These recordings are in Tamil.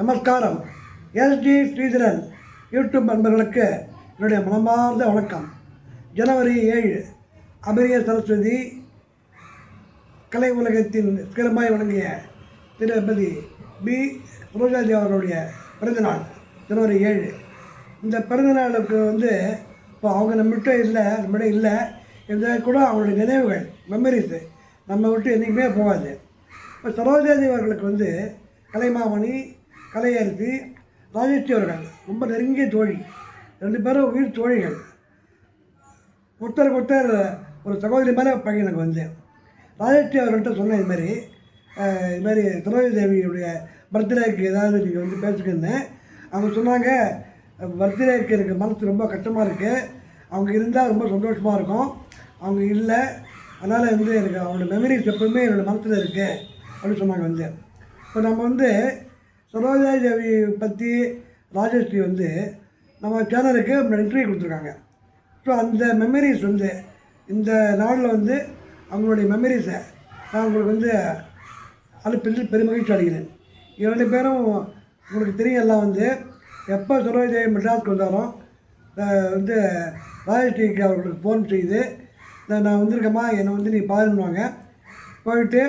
நமஸ்காரம். எஸ்டி ஸ்ரீதரன் யூடியூப் நண்பர்களுக்கு என்னுடைய மனமார்ந்த வணக்கம். ஜனவரி ஏழு அபிரிய சரஸ்வதி கலை உலகத்தின் சிறமாய் வழங்கிய திருப்பதி பி. ரோஜாஜி அவர்களுடைய பிறந்தநாள் ஜனவரி ஏழு. இந்த பிறந்தநாளுக்கு வந்து இப்போ அவங்க நம்மகிட்ட இல்லை நம்மகிட்ட இல்லை இருந்தால் கூட அவங்களுடைய நினைவுகள் மெமரிஸு நம்ம விட்டு என்றைக்குமே போகாது. இப்போ சரோஜாதேவி அவர்களுக்கு வந்து கலைமாமணி கலையரசி ராஜஸ்ரீ அவர்கள் ரொம்ப நெருங்கிய தோழி ரெண்டு பேரும் உயிர் தோழிகள். ஒருத்தருக்கு ஒருத்தர் ஒரு சகோதரி மேலே பையன் எனக்கு வந்து ராஜஸ்ரீ அவர்கள்ட்ட சொன்னேன் இது மாதிரி அஹ், இது மாதிரி தேவியுடைய பர்த்டேக்கு ஏதாவது நீங்கள் வந்து பேசிக்கிருந்தேன் அவங்க சொன்னாங்க பர்த்டேக்கு எனக்கு மனசு ரொம்ப கஷ்டமாக இருக்குது அவங்க இருந்தால் ரொம்ப சந்தோஷமாக இருக்கும். அவங்க இல்லை. அதனால் வந்து எனக்கு அவங்களோட மெமரிஸ் எப்பவுமே என்னோடய மனசில் இருக்குது அப்படின்னு சொன்னாங்க வந்து இப்போ நம்ம வந்து சரோஜா தேவி பற்றி ராஜஸ்ரீ வந்து நம்ம சேனலுக்கு இன்டர்வியூ கொடுத்துருக்காங்க. ஸோ அந்த மெமரிஸ் வந்து இந்த நாளில் வந்து அவங்களுடைய மெமரிஸை நான் உங்களுக்கு வந்து அனுப்பிட்டு பெருமகிழ்ச்சி அடைகிறேன். இரண்டு பேரும் உங்களுக்கு தெரியும் எல்லாம் வந்து எப்போ சரோஜதேவி மெட்ராஸ்க்கு வந்தாலும் வந்து ராஜஸ்ரீக்கு அவர்களுக்கு ஃபோன் செய்து நான் வந்திருக்கேம்மா என்னை வந்து நீ பாருன்னுவாங்க. போயிட்டு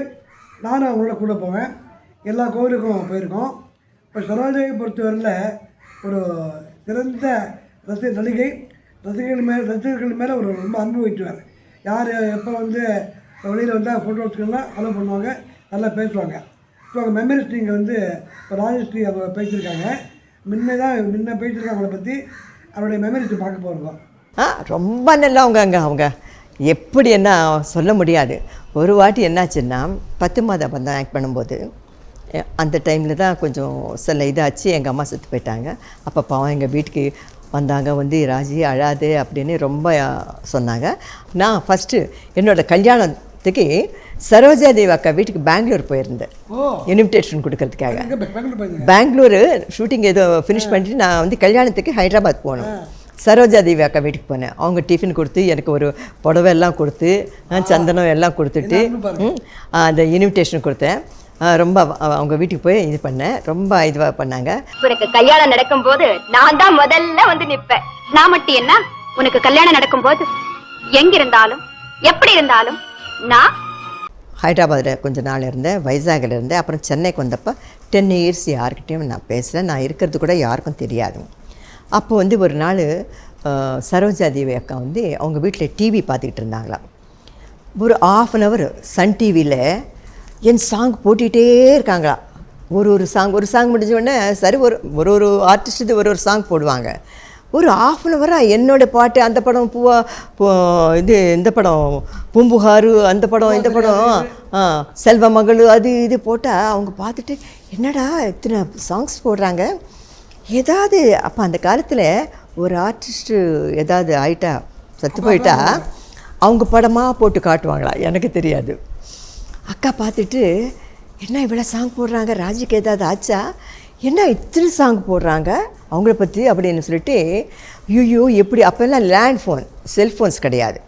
நானும் அவங்களோட கூட போவேன். எல்லா கோவிலுக்கும் போயிருக்கோம். இப்போ சரோஜாவை பொறுத்தவரையில் ஒரு சிறந்த ரசி நடிகை ரசிகர்கள் மேலே ரசிகர்கள் மேலே ஒரு ரொம்ப அன்பு வைத்துவார். யார் எப்போ வந்து வெளியில் வந்தால் ஃபோட்டோ எடுத்துக்கலாம் அலோவ் பண்ணுவாங்க நல்லா பேசுவாங்க. ஸோ அவங்க மெமரிஸ் நீங்கள் வந்து இப்போ ராஜஸ்ரீ அவங்க பேசியிருக்காங்க. முன்ன தான் முன்ன பேசியிருக்காங்க அவங்கள பற்றி அவருடைய மெமரிஸ் பார்க்க போகிறோம் ஆ ரொம்ப நல்லவங்க அங்கே அவங்க. எப்படி என்ன சொல்ல முடியாது. ஒரு வாட்டி என்னாச்சுன்னா பத்து மாதம் பந்தம் ஆக்ட் பண்ணும்போது அந்த டைமில் தான் கொஞ்சம் சில இதாச்சு எங்கள் அம்மா செத்து போயிட்டாங்க. அப்போ பாவம் எங்கள் வீட்டுக்கு வந்தாங்க வந்து ராஜி அழாது அப்படின்னு ரொம்ப சொன்னாங்க. நான் ஃபஸ்ட்டு என்னோட கல்யாணத்துக்கு சரோஜா தேவி அக்கா வீட்டுக்கு பெங்களூர் போயிருந்தேன். இன்விடேஷன் கொடுக்கறதுக்காக. பெங்களூர் ஷூட்டிங் ஏதோ ஃபினிஷ் பண்ணிட்டு நான் வந்து கல்யாணத்துக்கு ஹைதராபாத் போனோம். சரோஜா தேவி அக்கா வீட்டுக்கு போனேன். அவங்க டிஃபன் கொடுத்து எனக்கு ஒரு புடவை எல்லாம் கொடுத்து சந்தனம் எல்லாம் கொடுத்துட்டு அந்த இன்விடேஷன் கொடுத்தேன். ரொம்ப அவ- அவங்க வீட்டுக்கு போய் இது பண்ணேன் ரொம்ப இதுவாக பண்ணாங்க. உனக்கு கல்யாணம் நடக்கும்போது நான் தான் முதல்ல வந்து நிப்பேன். நான் மட்டும் என்ன? உனக்கு கல்யாணம் நடக்கும்போது எங்க இருந்தாலும் எப்படி இருந்தாலும் நான் ஹைதராபாத்தில் கொஞ்ச நாள் இருந்தேன் வைசாகில் இருந்தேன் அப்புறம் சென்னைக்கு வந்தப்போ டென் இயர்ஸ் யார்கிட்டயும் நான் பேசல. நான் இருக்கிறது கூட யாருக்கும் தெரியாது. அப்போ வந்து ஒரு நாள் சரோஜா தேவி அக்கா வந்து அவங்க வீட்டில் டிவி பார்த்துக்கிட்டு இருந்தாங்களாம். ஒரு ஆஃப் அன் ஹவர் சன் டிவியில் என் சாங் போட்டுகிட்டே இருக்காங்களா? ஒரு ஒரு சாங் ஒரு சாங் முடிஞ்ச உடனே சரி ஒரு ஒரு ஒரு ஆர்டிஸ்ட் இது ஒரு ஒரு சாங் போடுவாங்க. ஒரு ஆஃப் அன் ஹவராக என்னோட பாட்டு அந்த படம் பூவா பூ- இது இந்த படம் பூம்புகாரு அந்த படம் இந்த படம் செல்வ மகளு அது இது போட்டால் அவங்க பார்த்துட்டு என்னடா இத்தனை சாங்ஸ் போடுறாங்க? ஏதாவது அப்போ அந்த காலத்தில் ஒரு ஆர்டிஸ்ட்டு ஏதாவது ஆயிட்டா செத்து போயிட்டா அவங்க படமாக போட்டு காட்டுவாங்களா? எனக்கு தெரியாது. அக்கா பார்த்துட்டு என்ன இவ்வளோ சாங் போடுறாங்க? ராஜிக்கு ஏதாவது ஆச்சா? என்ன இத்தனை சாங் போடுறாங்க? அவங்கள பற்றி அப்படின்னு சொல்லிட்டு ஐயோ எப்படி? அப்போல்லாம் லேண்ட் ஃபோன் செல்ஃபோன்ஸ் கிடையாது.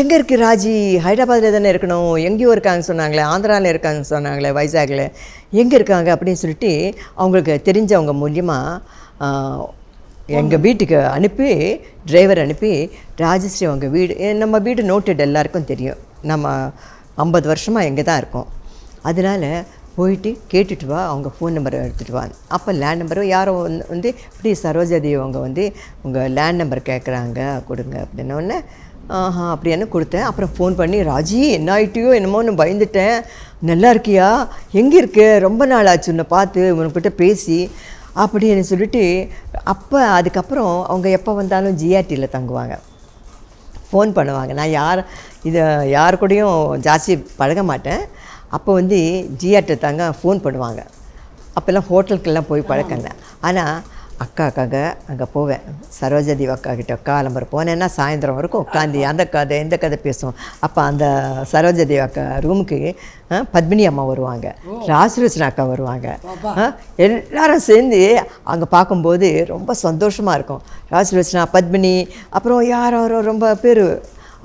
எங்கே இருக்குது ராஜி? ஹைதராபாத்தில் தானே இருக்கணும். எங்கேயோ இருக்காங்கன்னு சொன்னாங்களே. ஆந்திராவில் இருக்காங்கன்னு சொன்னாங்களே வைசாகில். எங்கே இருக்காங்க? அப்படின்னு சொல்லிட்டு அவங்களுக்கு தெரிஞ்சவங்க மூலியமாக எங்கள் வீட்டுக்கு அனுப்பி டிரைவர் அனுப்பி ராஜஸ்ரீ அவங்க வீடு நம்ம வீடு நோட்டட் எல்லாருக்கும் தெரியும். நம்ம ஐம்பது வருஷமாக எங்கே தான் இருக்கோம். அதனால் போயிட்டு கேட்டுட்டு வா அவங்க ஃபோன் நம்பரை எடுத்துகிட்டு வா. அப்போ லேண்ட் நம்பரும் யாரோ வந்து வந்து இப்படி சரோஜாதேவி அவங்க வந்து உங்கள் லேண்ட் நம்பர் கேட்குறாங்க கொடுங்க அப்படின்னோடனே ஆஹா அப்படின்னு கொடுத்தேன். அப்புறம் ஃபோன் பண்ணி ராஜி என்ன ஆகிட்டியோ என்னமோன்னு பயந்துட்டேன். நல்லா இருக்கியா? எங்கே இருக்கு? ரொம்ப நாள் ஆச்சு உன்னை பார்த்து உனக்கிட்ட பேசி அப்படின்னு சொல்லிட்டு அப்போ அதுக்கப்புறம் அவங்க எப்போ வந்தாலும் ஜிஆர்டியில் தங்குவாங்க. ஃபோன் பண்ணுவாங்க. நான் யார் இதை யார் கூடயும் ஜாஸ்தி பழக மாட்டேன். அப்போ வந்து ஜிஆர்ட்ட தாங்க ஃபோன் பண்ணுவாங்க. அப்போல்லாம் ஹோட்டலுக்கெல்லாம் போய் பழக்கங்க. ஆனால் அக்காக்காக அங்கே போவேன். சரோஜதேவி அக்கா கிட்ட காலம்பரம். போனேன்னா சாயந்தரம் வரைக்கும் உட்காந்து அந்த கதை இந்த கதை பேசுவோம். அப்போ அந்த சரோஜதேவி அக்கா ரூமுக்கு பத்மினி அம்மா வருவாங்க. ராஜரோச்சனா அக்கா வருவாங்க. எல்லாரும் சேர்ந்து அங்கே பார்க்கும்போது ரொம்ப சந்தோஷமாக இருக்கும். ராஜரோச்சனா பத்மினி அப்புறம் யாரோ ரொம்ப பேர்.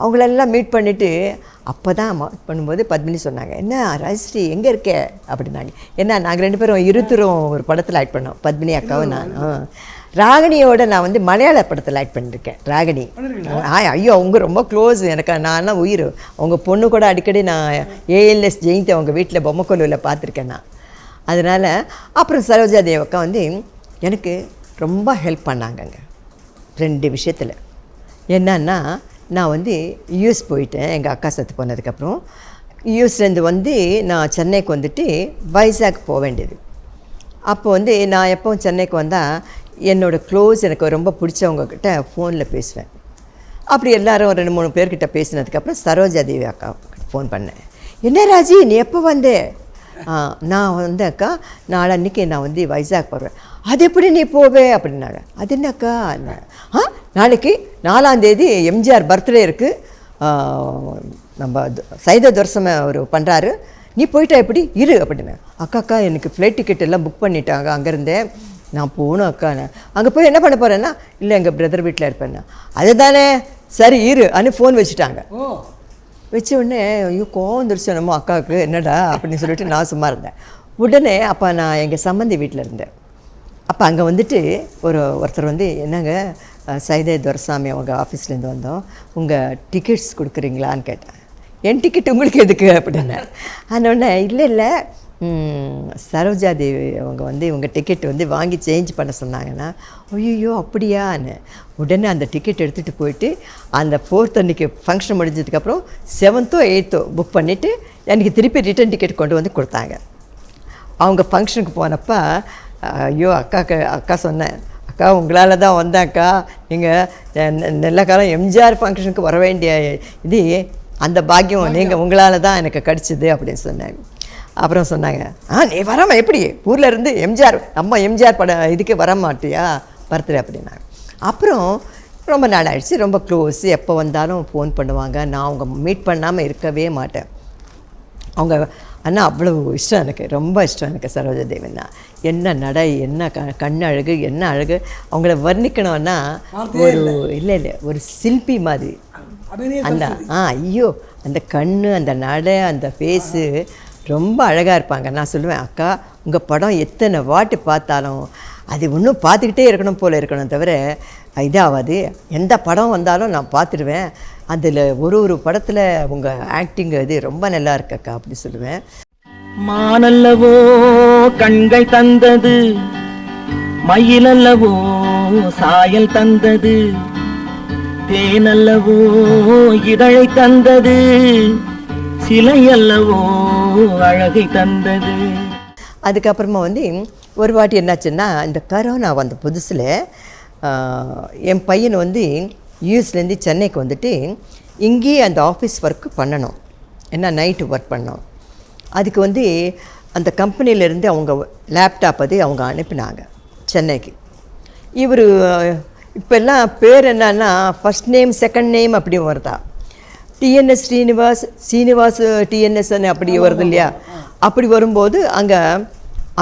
அவங்களெல்லாம் மீட் பண்ணிவிட்டு அப்போ தான் பண்ணும்போது பத்மினி சொன்னாங்க என்ன ராஜஸ்ரீ எங்கே இருக்க? அப்படின்னாங்க. என்ன நாங்கள் ரெண்டு பேரும் இருத்துரும் ஒரு படத்தில் ஆக்ட் பண்ணோம் பத்மினி அக்காவும் நான். ராகினியோட நான் வந்து மலையாள படத்தில் ஆக்ட் பண்ணியிருக்கேன் ராகினி ஆ ஐயோ அவங்க ரொம்ப க்ளோஸ் எனக்கு நான்லாம் உயிர். அவங்க பொண்ணு கூட அடிக்கடி நான் ஏஎல்எஸ் ஜெயந்தி அவங்க வீட்டில் பொம்மைக்கொல்லுவில் பார்த்துருக்கேன் நான். அதனால் அப்புறம் சரோஜா தேவ் அக்கா வந்து எனக்கு ரொம்ப ஹெல்ப் பண்ணாங்கங்க ரெண்டு விஷயத்தில். என்னன்னா நான் வந்து யூஎஸ் போயிட்டேன் எங்கள் அக்கா சத்து போனதுக்கப்புறம். யூஎஸ்லேருந்து வந்து நான் சென்னைக்கு வந்துட்டு வைசாக் போக வேண்டியது. அப்போ வந்து நான் எப்போ சென்னைக்கு வந்தால் என்னோடய க்ளோஸ் எனக்கு ரொம்ப பிடிச்சவங்கக்கிட்ட ஃபோனில் பேசுவேன். அப்படி எல்லாரும் ரெண்டு மூணு பேர்கிட்ட பேசினதுக்கப்புறம் சரோஜா தேவி அக்கா ஃபோன் பண்ணேன். என்ன ராஜி நீ எப்போ வந்தே? ஆ நான் வந்து அக்கா நாளன்னைக்கு நான் வந்து வைசாக் போகிறேன் அது எப்படி நீ போவே? அப்படின்னாங்க. அது என்னக்கா? ஆ நாளைக்கு நாலாம் தேதி எம்ஜிஆர் பர்த்டே இருக்குது நம்ம சைத துரசம அவர் பண்ணுறாரு நீ போயிட்டா எப்படி? இரு அப்படின்னு அக்கா அக்கா எனக்கு ஃப்ளைட் டிக்கெட் எல்லாம் புக் பண்ணிட்டாங்க. அங்கேருந்தே நான் போகணும் அக்கா அங்கே போய் என்ன பண்ண போகிறேன்னா இல்லை எங்கள் பிரதர் வீட்டில் இருப்பேன்னா அதுதானே. சரி இரு அனு ஃபோன் வச்சுட்டாங்க. வச்ச உடனே ஐயோ கோவம் வந்துருச்சு நம்ம அக்காவுக்கு. என்னடா அப்படின்னு சொல்லிட்டு நான் சும்மா இருந்தேன். உடனே அப்போ நான் எங்கள் சம்மந்தி வீட்டில் இருந்தேன். அப்போ அங்கே வந்துட்டு ஒரு ஒருத்தர் வந்து என்னங்க சைதே துரசாமி அவங்க ஆஃபீஸ்லேருந்து வந்தோம். உங்கள் டிக்கெட்ஸ் கொடுக்குறீங்களான்னு கேட்டேன். என் டிக்கெட் உங்களுக்கு எதுக்கு? அப்படின்னாரு அதனோடனே இல்லை இல்லை. சரோஜா தேவி அவங்க வந்து இவங்க டிக்கெட் வந்து வாங்கி சேஞ்ச் பண்ண சொன்னாங்கன்னா ஐயோ அப்படியான்னு உடனே அந்த டிக்கெட் எடுத்துகிட்டு போயிட்டு அந்த ஃபோர்த் அன்றைக்கி ஃபங்க்ஷன் முடிஞ்சதுக்கப்புறம் செவன்த்தோ எயித்தோ புக் பண்ணிவிட்டு எனக்கு திருப்பி ரிட்டர்ன் டிக்கெட் கொண்டு வந்து கொடுத்தாங்க. அவங்க ஃபங்க்ஷனுக்கு போனப்போ ஐயோ அக்காக்கு அக்கா சொன்னேன். அக்கா உங்களால் தான் வந்தேன் அக்கா. நீங்கள் நல்ல காலம் எம்ஜிஆர் ஃபங்க்ஷனுக்கு வர வேண்டிய இது அந்த பாக்கியம் நீங்கள் உங்களால் தான் எனக்கு கிடச்சிது அப்படின்னு சொன்னாங்க. அப்புறம் சொன்னாங்க ஆ நீ வராம எப்படி? ஊரில் இருந்து எம்ஜிஆர் நம்ம எம்ஜிஆர் பட இதுக்கு வர மாட்டியா பர்த்டே அப்படின்னாங்க. அப்புறம் ரொம்ப நாள் ஆயிடுச்சு. ரொம்ப க்ளோஸ் எப்போ வந்தாலும் ஃபோன் பண்ணுவாங்க. நான் அவங்க மீட் பண்ணாமல் இருக்கவே மாட்டேன். அவங்க அண்ணா அவ்வளோ இஷ்டம் எனக்கு. ரொம்ப இஷ்டம் எனக்கு சரோஜா தேவின்னா என்ன நடை என்ன க கண் அழகு என்ன அழகு. அவங்கள வர்ணிக்கணும்னா ஒரு இல்லை. இல்லை ஒரு சிற்பி மாதிரி. அந்த ஆ ஐயோ அந்த கண்ணு அந்த நடை அந்த ஃபேஸு ரொம்ப அழகாக இருப்பாங்க. நான் சொல்லுவேன் அக்கா உங்கள் படம் எத்தனை வாட்டி பார்த்தாலும் அது இன்னும் பார்த்துக்கிட்டே இருக்கணும் போல இருக்கணும் தவிர இதாகாது எந்த படம் வந்தாலும் நான் பார்த்துடுவேன் அதில் ஒரு ஒரு படத்தில் உங்கள் ஆக்டிங் இது ரொம்ப நல்லா இருக்கக்கா அப்படி சொல்லுவேன். மானல்லவோ கண்கள் தந்தது மயிலல்லவோ சாயல் தந்தது தேனல்லவோ இதழை தந்தது சிலை அல்லவோ அழகை தந்தது. அதுக்கப்புறமா வந்து ஒரு வாட்டி என்னாச்சுன்னா இந்த கரோனா வந்த புதுசில் என் பையன் வந்து யூஎஸ்லேருந்து சென்னைக்கு வந்துட்டு இங்கேயே அந்த ஆஃபீஸ் ஒர்க்கு பண்ணணும். என்ன நைட்டு ஒர்க் பண்ணோம். அதுக்கு வந்து அந்த கம்பெனிலேருந்து அவங்க லேப்டாப் அது அவங்க அனுப்பினாங்க சென்னைக்கு. இவர் இப்போல்லாம் பேர் என்னன்னா ஃபஸ்ட் நேம் செகண்ட் நேம் அப்படி வருதா? டிஎன்எஸ் ஸ்ரீனிவாஸ் ஸ்ரீனிவாஸ் டிஎன்எஸ்ன்னு அப்படி வருது இல்லையா? அப்படி வரும்போது அங்கே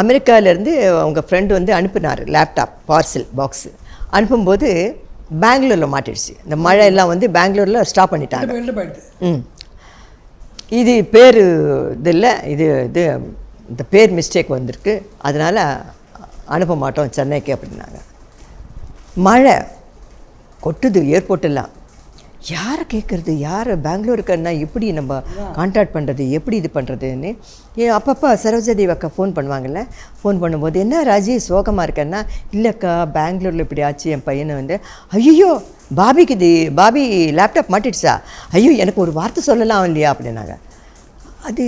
அமெரிக்காவிலேருந்து அவங்க ஃப்ரெண்டு வந்து அனுப்பினார் லேப்டாப் பார்சல் பாக்ஸு அனுப்பும்போது பெங்களூரில் மாட்டிடுச்சு. இந்த மழை எல்லாம் வந்து பெங்களூரில் ஸ்டாப் பண்ணிட்டாங்க. ம். இது பேர் இது இல்லை இது இது இந்த பேர் மிஸ்டேக் வந்திருக்கு. அதனால் அனுப்ப மாட்டோம் சென்னைக்கு அப்படின்னாங்க. மழை கொட்டுது ஏர்போர்ட்டெல்லாம் யாரை கேட்குறது யாரை? பெங்களூருக்குன்னா எப்படி நம்ம கான்டாக்ட் பண்ணுறது எப்படி இது பண்ணுறதுன்னு ஏ அப்பப்போ சரோஜாதேவி அக்கா ஃபோன் பண்ணுவாங்கல்ல? ஃபோன் பண்ணும்போது என்ன ராஜி சோகமாக இருக்கேன்னா? இல்லைக்கா பெங்களூரில் இப்படி ஆச்சு என் பையனை வந்து. ஐயோ பாபிக்கு இது பாபி லேப்டாப் மாட்டிடுச்சா? ஐயோ எனக்கு ஒரு வார்த்தை சொல்லலாம் இல்லையா? அப்படின்னாங்க. அது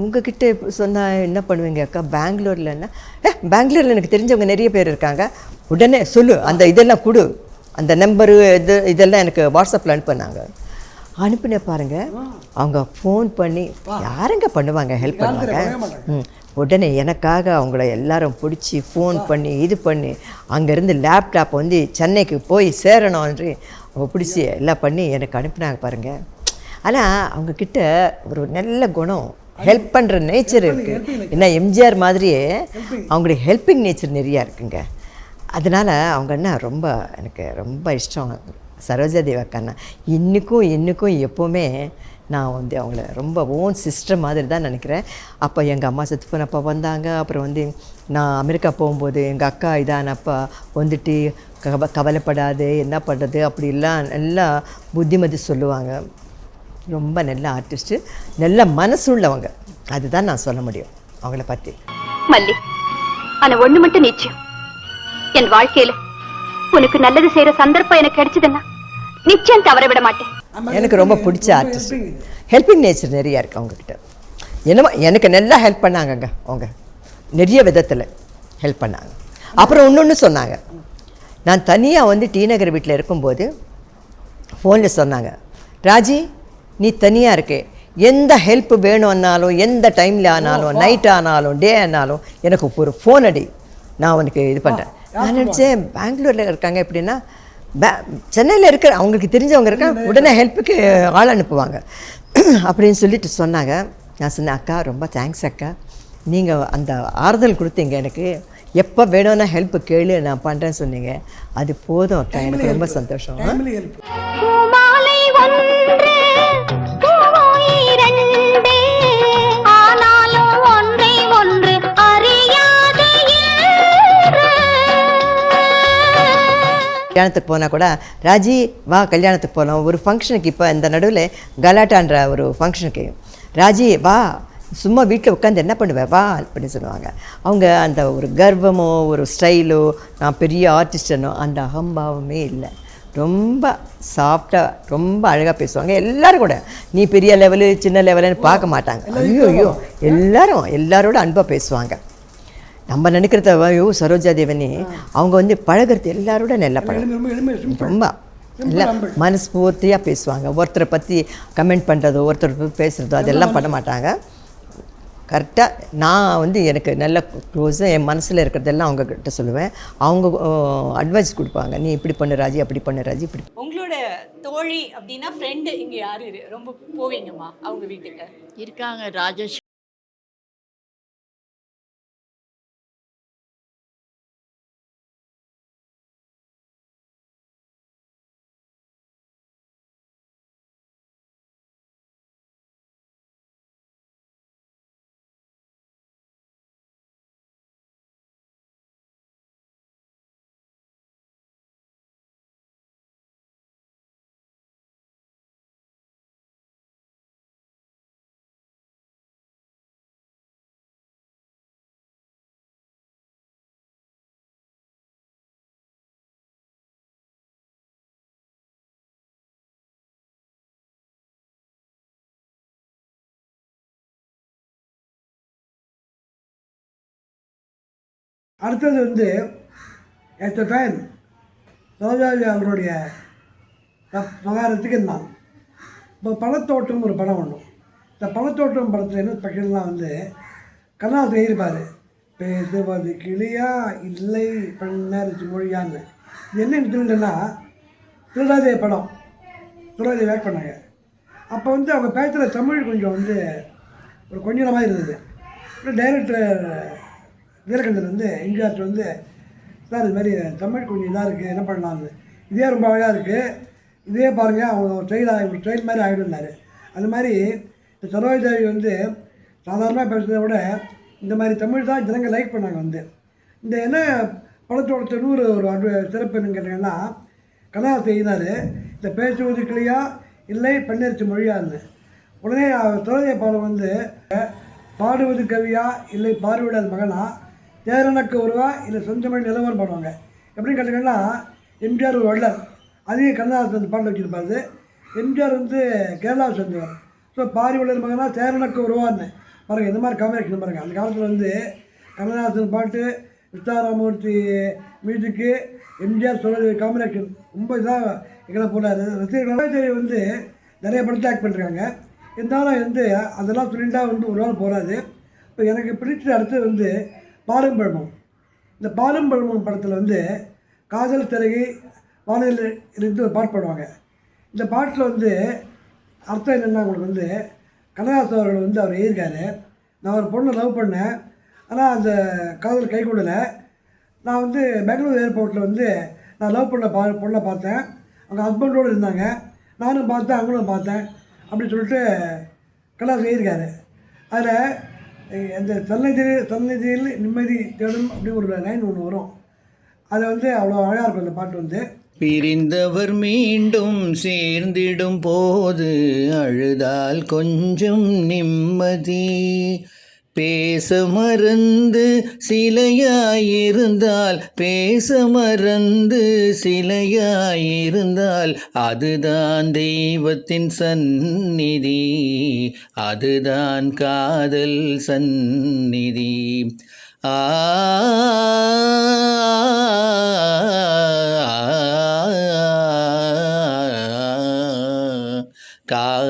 உங்ககிட்ட சொன்னால் என்ன பண்ணுவீங்க அக்கா? பெங்களூர்லன்னா? ஏ பெங்களூரில் எனக்கு தெரிஞ்சவங்க நிறைய பேர் இருக்காங்க. உடனே சொல்லு அந்த இதெல்லாம் கொடு. அந்த நம்பரு இது இதெல்லாம் எனக்கு வாட்ஸ்அப்பில் அனுப்புனாங்க. அனுப்பின பாருங்க அவங்க ஃபோன் பண்ணி யாருங்க பண்ணுவாங்க ஹெல்ப் பண்ணுவாங்க? ம் உடனே எனக்காக அவங்கள எல்லாரும் பிடிச்சி ஃபோன் பண்ணி இது பண்ணி அங்கேருந்து லேப்டாப் வந்து சென்னைக்கு போய் சேரணும்ன்று அவங்க பிடிச்சி எல்லாம் பண்ணி எனக்கு அனுப்பினாங்க பாருங்கள் ஆனால் அவங்கக்கிட்ட ஒரு நல்ல குணம் ஹெல்ப் பண்ணுற நேச்சர் இருக்குது என்ன எம்ஜிஆர் மாதிரியே அவங்களுடைய ஹெல்பிங் நேச்சர் நிறையா இருக்குங்க. அதனால் அவங்க அண்ணா ரொம்ப எனக்கு ரொம்ப இஷ்டம். சரோஜா தேவக்கண்ணா இன்றைக்கும் இன்னைக்கும் எப்போவுமே நான் வந்து அவங்கள ரொம்ப ஓன் சிஸ்டர் மாதிரி தான் நினைக்கிறேன். அப்போ எங்கள் அம்மா செத்து போனப்போ வந்தாங்க. அப்புறம் வந்து நான் அமெரிக்கா போகும்போது எங்கள் அக்கா இதானப்பா வந்துட்டு கவ கவலைப்படாது என்ன பண்ணுறது அப்படிலாம் நல்லா புத்திமதி சொல்லுவாங்க. ரொம்ப நல்ல ஆர்டிஸ்ட்டு நல்ல மனசு உள்ளவங்க. அதுதான் நான் சொல்ல முடியும். அவங்கள பற்றி மல்லி ஆனால் ஒன்று மட்டும் நிச்சயம். என் வாழ்க்கையில உனக்கு நல்லது செய்யற சந்தர்ப்பம் எனக்கு கிடைச்சதுன்னா நிச்சயம் தவற விட மாட்டேன். எனக்கு ரொம்ப பிடிச்ச ஆர்டிஸ்ட் ஹெல்பிங் நேச்சர் நிறையா இருக்குது அவங்கக்கிட்ட என்னமோ எனக்கு நல்லா ஹெல்ப் பண்ணாங்கங்க அவங்க. நிறைய விதத்தில் ஹெல்ப் பண்ணாங்க. அப்புறம் இன்னொன்று சொன்னாங்க. நான் தனியாக வந்து டி நகர் வீட்டில் இருக்கும்போது ஃபோனில் சொன்னாங்க. ராஜி நீ தனியாக இருக்கே. எந்த ஹெல்ப் வேணும்னாலும் எந்த டைமில் ஆனாலும் நைட் ஆனாலும் டே ஆனாலும் எனக்கு ஒரு ஃபோன் அடி. நான் உனக்கு இது பண்ணுறேன் நான் நினச்சேன் பெங்களூரில் இருக்காங்க எப்படின்னா பே சென்னையில் இருக்கிற அவங்களுக்கு தெரிஞ்சவங்க இருக்காங்க உடனே ஹெல்ப்புக்கு ஆள் அனுப்புவாங்க. அப்படின்னு சொல்லிட்டு சொன்னாங்க. நான் சொன்னேன் அக்கா ரொம்ப தேங்க்ஸ் அக்கா. நீங்கள் அந்த ஆறுதல் கொடுத்தீங்க எனக்கு. எப்போ வேணும்னா ஹெல்ப் கேளு நான் பண்ணுறேன்னு சொன்னீங்க. அது போதும் அக்கா எனக்கு ரொம்ப சந்தோஷம். கல்யாணத்துக்கு போனால் கூட ராஜி வா கல்யாணத்துக்கு போகலாம் ஒரு ஃபங்க்ஷனுக்கு இப்போ இந்த நடுவில் கலாட்டான்ற ஒரு ஃபங்க்ஷனுக்கு ராஜி வா சும்மா வீட்டில் உட்காந்து என்ன பண்ணுவேன் வா அப்படின்னு சொல்லுவாங்க. அவங்க அந்த ஒரு கர்வமோ ஒரு ஸ்டைலோ நான் பெரிய ஆர்டிஸ்டனோ அந்த அகம்பாவமே இல்லை. ரொம்ப சாஃப்டாக ரொம்ப அழகாக பேசுவாங்க. எல்லாரும் கூட. நீ பெரிய லெவலு சின்ன லெவலுன்னு பார்க்க மாட்டாங்க. ஐயோ ஐயோ எல்லாரும் எல்லாரோட அன்பாக பேசுவாங்க. நம்ம நினைக்கிறத ஐயோ சரோஜா தேவனி அவங்க வந்து பழகிறது எல்லாரோட நல்லா பழகும் ரொம்ப. இல்லை மனஸ்பூர்த்தியாக பேசுவாங்க. ஒருத்தரை பற்றி கமெண்ட் பண்ணுறதோ ஒருத்தர் பேசுகிறதோ அதெல்லாம் பண்ண மாட்டாங்க. கரெக்டாக நான் வந்து எனக்கு நல்ல க்ளோஸாக என் மனசில் இருக்கிறதெல்லாம் அவங்கக்கிட்ட சொல்லுவேன். அவங்க அட்வைஸ் கொடுப்பாங்க. நீ இப்படி பண்ணு ராஜி அப்படி பண்ணு ராஜி இப்படி உங்களோட தோழி அப்படின்னா ஃப்ரெண்டு இங்க யாரு? ரொம்ப போவீங்கம்மா அவங்க வீட்டுக்கு. இருக்காங்க ராஜேஷ் அடுத்தது வந்து எத்த டைம் ரோஜாஜி அவருடைய மகாரத்துக்கு நான் இப்போ பழத்தோட்டம் ஒரு படம் ஒன்று இந்த பழத்தோட்டம் படத்தில் என்ன ஸ்பெஷல்லாம் வந்து கண்ணா எழுதியிருப்பார் பேசுவது கிளியா இல்லை பெண்ணரசு மொழியான்னு. இது என்ன சொல்லிட்டேன்னா திருடாதே படம். திருடாதே வேக் பண்ணாங்க. அப்போ வந்து அவங்க பேசுகிற தமிழ் கொஞ்சம் வந்து ஒரு கொஞ்சம் மாதிரி இருந்தது டைரக்டர் நீலகண்டன் வந்து எம்ஜிஆர் வந்து சார் இது மாதிரி தமிழ் கொஞ்சம் இதாக இருக்குது என்ன பண்ணலாம்னு. இதே ரொம்ப அழகாக இருக்குது இதே பாருங்கள் அவங்க ஒரு ட்ரெயில் ஒரு ட்ரெயில் மாதிரி ஆகிடும்னாரு அது மாதிரி இந்த சரோஜாவி வந்து சாதாரணமாக பேசுகிறத விட இந்த மாதிரி தமிழ் தான் ஜனங்க லைக் பண்ணாங்க வந்து. இந்த என்ன படத்தோட தொண்ணூறு ஒரு அட்வ சிறப்பு என்னன்னு கேட்டிங்கன்னா கலா செய்தார் இந்த பேசுவது கிளியா இல்லை பெண்ணரிச்சு மொழியான்னு. உடனே சரோஜா பாடம் வந்து பாடுவது கவியா? இல்லை பார்வையிடாத மகனா? தேரனுக்கு ஒருவா இல்லை சொந்தமிழ் நிலவரம் பாடுவாங்க எப்படின்னு கேட்டிங்கன்னா எம்ஜிஆர் ஒரு வள்ளல். அதையும் கண்ணதாசன் அந்த பாடல் வச்சுருப்பாரு. எம்ஜிஆர் வந்து கேரளாவை சேர்ந்தவர். ஸோ பாரி வள்ளல் மகனா தேரனுக்கு ஒருவான்னு பாருங்கள் இந்த மாதிரி காம்பினேஷன் பாருங்கள் அந்த காலத்தில் வந்து கண்ணதாசன் பாட்டு விஸ்தாராமூர்த்தி மியூசிக்கு எம்ஜிஆர் சொல்கிற காம்பினேஷன் ரொம்ப இதாக எங்களை போடாது. ரசிகர்கள் வந்து நிறைய படத்தை ஆக்ட் பண்ணுறாங்க இருந்தாலும் வந்து அதெல்லாம் சொல்லிட்டா வந்து ஒரு நாள் போகாது இப்போ எனக்கு பிடிச்ச அடுத்து வந்து பாலும் பழமம். இந்த பாலும் பழமம் படத்தில் வந்து காதல் திறகு வானிலை இருந்து ஒரு பாட்டு பாடுவாங்க. இந்த பாட்டில் வந்து அர்த்தம் என்னென்னா உங்களுக்கு வந்து கனகராசன் அவர்கள் வந்து அவர் எழுதியிருக்காரு நான் ஒரு பொண்ணை லவ் பண்ணேன். ஆனால் அந்த காதல் கை கொடலை நான் வந்து பெங்களூர் ஏர்போர்ட்டில் வந்து நான் லவ் பண்ண பா பொண்ணை பார்த்தேன். அவங்க ஹஸ்பண்டோடு இருந்தாங்க. நானும் பார்த்தேன் அவங்களும் பார்த்தேன். அப்படின்னு சொல்லிட்டு கலாஸ் எழுதியிருக்காரு அதில் அந்த சன்னதியில் தன்னதியில் நிம்மதி தேடும் அப்படின்னு ஒரு லைன் ஒன்று வரும். அது வந்து அவ்வளோ அழகாக இருக்கும் அந்த பாட்டு வந்து. பிரிந்தவர் மீண்டும் சேர்ந்திடும் போது அழுதால் கொஞ்சம் நிம்மதி. பேச மறந்து சிலையாயிருந்தால் பேச மறந்து சிலையாயிருந்தால் அதுதான் தெய்வத்தின் சந்நிதி அதுதான் காதல் சந்நிதி. ஆ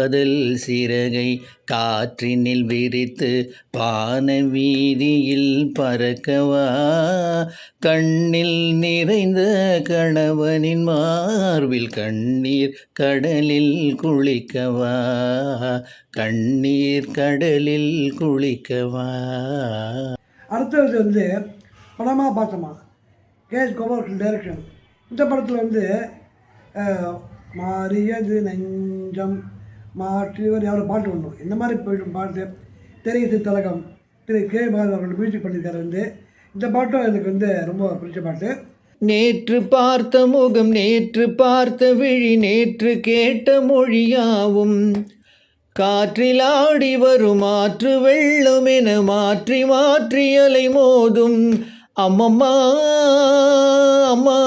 காதல் சிறகை காற்றினில் விரித்து பான வீதியில் பறக்கவா? கண்ணில் நிறைந்த கணவனின் மார்பில் கண்ணீர் கடலில் குளிக்கவா? கண்ணீர் கடலில் குளிக்கவா? அடுத்தது வந்து படமா பார்த்தோமா கேஎஸ் கோபாலகிருஷ்ணன் டைரக்ஷன் இந்த படத்தில் வந்து மாறியது நெஞ்சம். மாற்றியவர் எவ்வளோ பாட்டு ஒன்றும் இந்த மாதிரி போயிடும் பாட்டு? தெரிய தலகம். திரு கே. பாரதி அவர்கள் மியூசிக் பண்ணியிருக்காரு. வந்து இந்த பாட்டும் எனக்கு வந்து ரொம்ப பிடிச்ச பாட்டு. நேற்று பார்த்த முகம் நேற்று பார்த்த விழி நேற்று கேட்ட மொழியாவும் காற்றில் ஆடி வரும் ஆற்று வெள்ளம் என மாற்றி மாற்றி அலை மோதும். அம்மம்மா அம்மா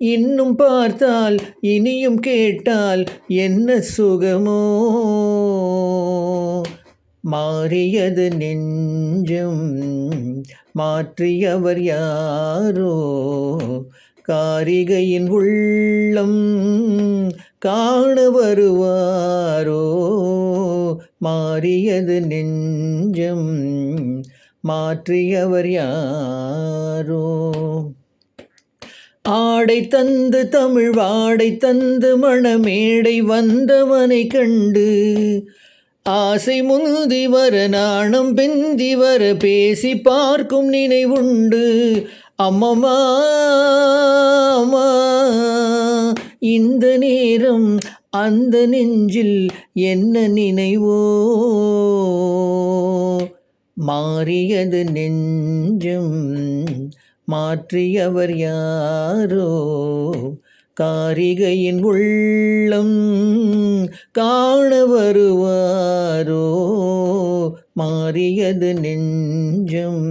இன்னும் பார்த்தால் இனியும் கேட்டால் என்ன சுகமோ? மாறியது நெஞ்சும் மாற்றியவர் யாரோ? காரிகையின் உள்ளம் காண வருவாரோ? மாறியது நெஞ்சம் மாற்றியவர் யாரோ? ஆடை தந்து தமிழ் வாடை தந்து மணமேடை வந்தவனை கண்டு ஆசை முந்தி வர நாணம் பிந்தி வர பேசி பார்க்கும் நினைவுண்டு. அம்மம்மா இந்த நேரம் அந்த நெஞ்சில் என்ன நினைவோ? மாறியது நெஞ்சம் மாற்றியவர் யாரோ? காரிகையின் உள்ளம் காண வருவாரோ? மாறியது நெஞ்சம்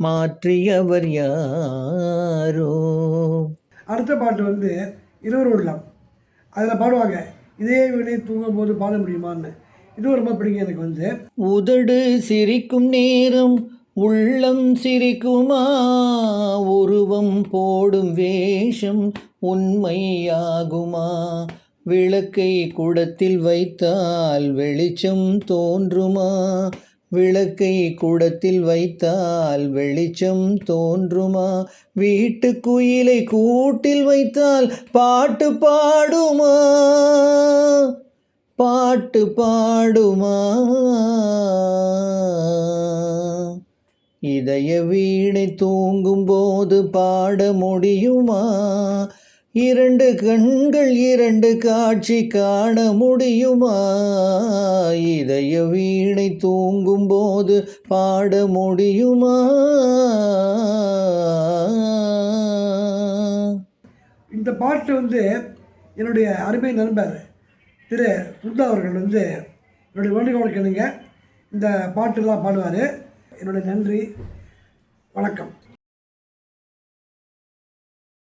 மாற்றியவர் யாரோ? அடுத்த பாட்டு வந்து இருவர் உள்ளம் அதில் பாடுவாங்க இதே வினை தூங்கும் போது பாட முடியுமான்னு. இதுவும் ரொம்ப பிடிக்கும் எனக்கு வந்து உதடு சிரிக்கும் நேரம் உள்ளம் சிரிக்குமா? உருவம் போடும் வேஷம் உண்மையாகுமா? விளக்கை குடத்தில் வைத்தால் வெளிச்சம் தோன்றுமா? விளக்கை குடத்தில் வைத்தால் வெளிச்சம் தோன்றுமா? வீட்டு குயிலை கூட்டில் வைத்தால் பாட்டு பாடுமா? பாட்டு பாடுமா? இதய வீணை தூங்கும் போது பாட முடியுமா? இரண்டு கண்கள் இரண்டு காட்சி காண முடியுமா? இதய வீணை தூங்கும் போது பாட முடியுமா? இந்த பாட்டு வந்து என்னுடைய அருமை நண்பர் திரு சுத்தா அவர்கள் வந்து என்னுடைய வேண்டுகோள் கேளுங்க இந்த பாட்டுலாம் பாடுவார். என்னுடைய நன்றி. வணக்கம்.